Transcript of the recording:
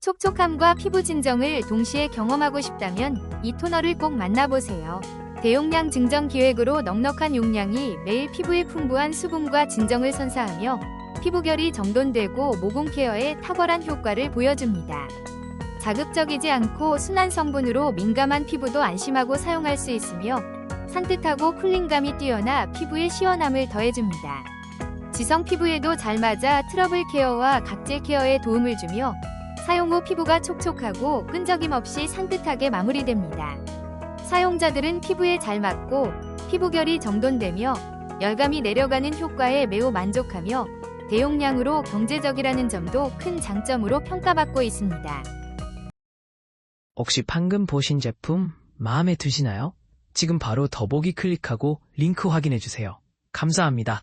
촉촉함과 피부 진정을 동시에 경험하고 싶다면 이 토너를 꼭 만나보세요. 대용량 증정 기획으로 넉넉한 용량이 매일 피부에 풍부한 수분과 진정을 선사하며 피부결이 정돈되고 모공 케어에 탁월한 효과를 보여줍니다. 자극적이지 않고 순한 성분으로 민감한 피부도 안심하고 사용할 수 있으며 산뜻하고 쿨링감이 뛰어나 피부에 시원함을 더해줍니다. 지성 피부에도 잘 맞아 트러블 케어와 각질 케어에 도움을 주며 사용 후 피부가 촉촉하고 끈적임 없이 산뜻하게 마무리됩니다. 사용자들은 피부에 잘 맞고 피부결이 정돈되며 열감이 내려가는 효과에 매우 만족하며 대용량으로 경제적이라는 점도 큰 장점으로 평가받고 있습니다. 혹시 방금 보신 제품 마음에 드시나요? 지금 바로 더보기 클릭하고 링크 확인해주세요. 감사합니다.